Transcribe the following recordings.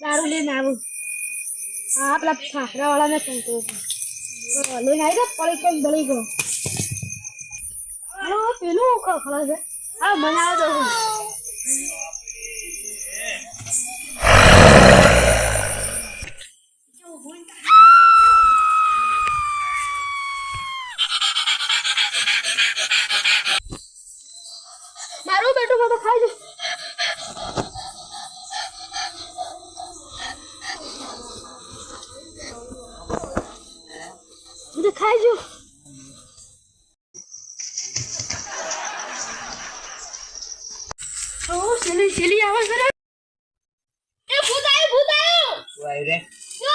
દારૂ લઈને આવું. હા પેલા ફાફડા વાળાને ફોન કર્યો લઈને આવી જાય પડી કઈ દળી ગયો. પેલું ખખડા છે. હા, મને બધું ખાઈ જો ઓ શેલી શેલી આવે છે રે એ ભૂત આવ્યું ભૂત આવ્યું શું આવ્યું રે? જો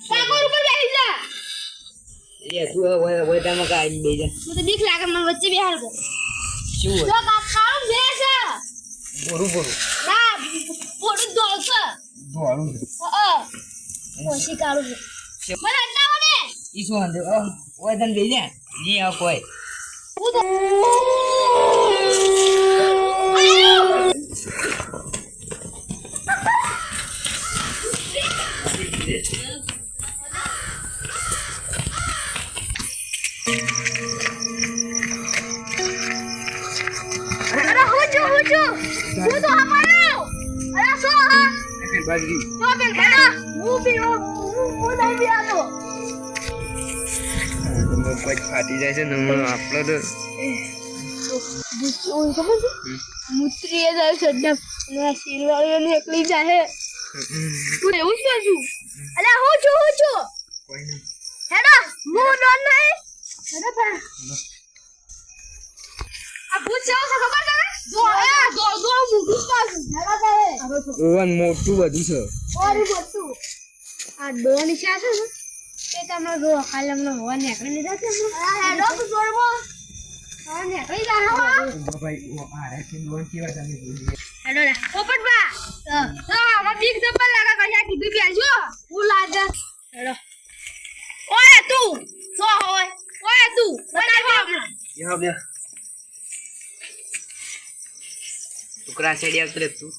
સાગર ઉપર બેસી જા. એ તું હવે ઓય- ઓયતામાં કાંઈ આવી બેસી જા. મને બીક લાગે મને વચ્ચે બેહાડ દે શું જો? કાક કાળું છે છે. બોરું બોરું. ના બોરું છે. અ ઓછી કાળું છે. ઈ શું વાંધો? અ, ઓયતામાં બેસી જા. નહીં આવે કોઈ. હું તો હમાયો અરે સો હા? બાજરી. તો બેન ખેડા હું બી આતો ફાટી જાય છે આપણો તો ખબર છે? જાય છે એકલી જાય તું એવું હું છું હું છું. કોઈ નહીં. હેડા હું ડોન નહીં. હેડા પા આ ભૂત છે ખબર તને દો એ દો દો મુકું પાછું હેડા તારે. ઓવન મોટું બધું છે. ઓરી આ ડોન છે છે ને તે તમને જો ખાલી અમને હવા નીકળી લીધા છે હેડો તું જોડવો. હવા નીકળી જાય હવા. ભાઈ ઓ આ રાખીને લોન કેવા તમે બોલી હેડો રે પોપટબા તો તો આમાં બીક દબ્બલ લાગે કશા કીધું બેલજો હું લાગે? હેડો ઓય તું. સો હોય ઓય તું. બતાવ હમણાં. એ હવે ટુકડા સેડી આવતો તું.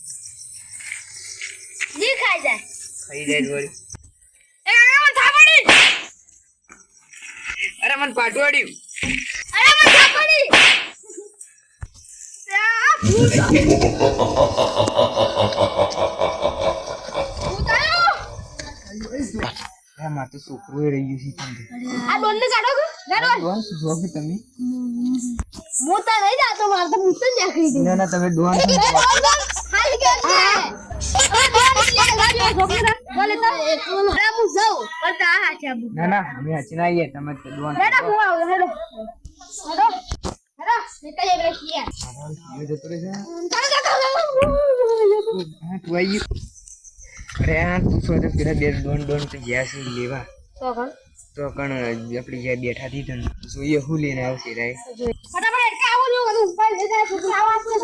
જી ખાઈ જાય. ખાઈ જાય વળી એ કાકા થાપડી અરે મને પાટવાડ્યું અરે મને તો છોકરું રહી ગયું છે તમે? હું તો નહીં જાતો મારે તો ભૂત જ નાખી ના ના તમે ડોન એ ડોન ડોન હાલ કે છે અરે ડોન લે ગાડીઓ છોકરા તો હું જાઉં. પણ તા હાચે ના ના અમે હચી ના આવીએ તમે તો ડોન હેડો હું આવું હેડો. હેડો હેડો. નીકળ જાય બેસી યાર જતો રહે છે ચાલો ચાલો હા તું આવી અરે હા તું શું તો પેલા બે ડોન ડોન તો ગયા છે લેવા. તો કણ? તો કણ આપણી જ્યાં બેઠા થી તને જોઈએ હું લઈને આવશે રાય. ફટાફટ એડકા આવો જો અને ઉપર લઈ જાય છોકરા આવાજ કે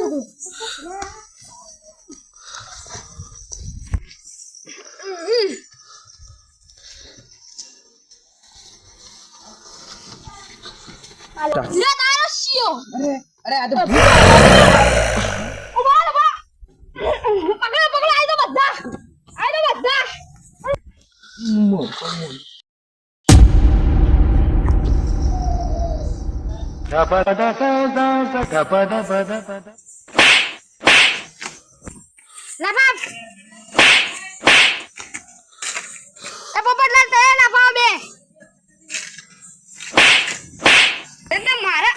છોકરું લે તારો શિયો અરે અરે આ તો ઊભા રહો, ઊભા પકડો પકડો આઈ તો બધા આઈ તો બધા લાફા એ પોપટલાલ તે લાફા બે એટલે મારા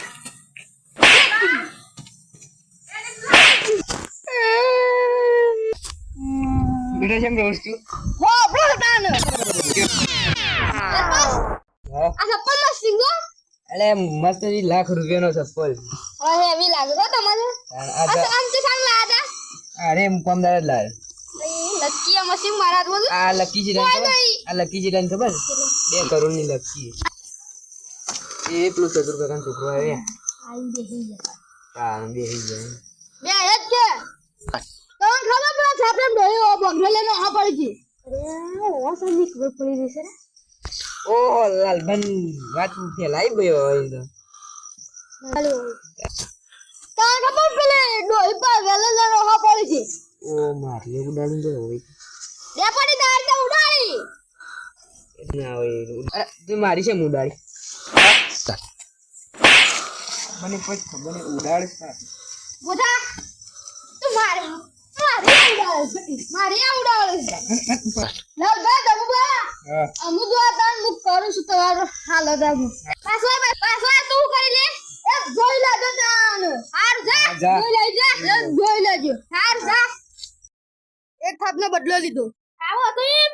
બેટા કેમ રોજ તું હો પોતાનો હા આ ચપ્પલ મસ્ત સિંગો અલે મસ્ત ઈ લાખ રૂપિયાનો ચપ્પલ હવે એવી લાગે તો તમને આ આ તો- તો આમ તો સારું લાગા અરે એમ કોમદાર જ લાવે લકી આ મશીન મારા બોલ આ લકી નહીં. આ લકી જીરાન ખબર બે કરોડની લકી એ પેલું ચતુર કાકા છોકરો આવે આઈ બેહી ગયા હા બેસી જાય બે જ છે પડે છાપરે ડોયો લેનો આ પડી ગઈ અરે ઓ સાની ખબર પડી રહી છે ઓ લાલબન વાત ફેલાઈ ગયો હોય તો. હાલો. તમને ખબર પેલે ડોઈ પર વેલે લેનો આ પડી છે. ઓ મારી ઉડાડી દે હવે બે પડી દાળ તો ઉડાડી. ના હોય અરે તું મારી છે ઉડાડી. મને પછી ખબર નહીં ઉડાડે બોધા તું મારે. મારી ઉડાડે છે મારી આ ઉડાડે છે લવ દા દબુ બા હા અમુ દો તાન મુક કરું છું તમારો હાલ દબુ પાછો પાછો તું કરી લે એ જોઈ લેજો હાર જા. જોઈ લેજે જોઈ લેજો હાર જા એક થાપનો બદલો લીધો આવો તો એમ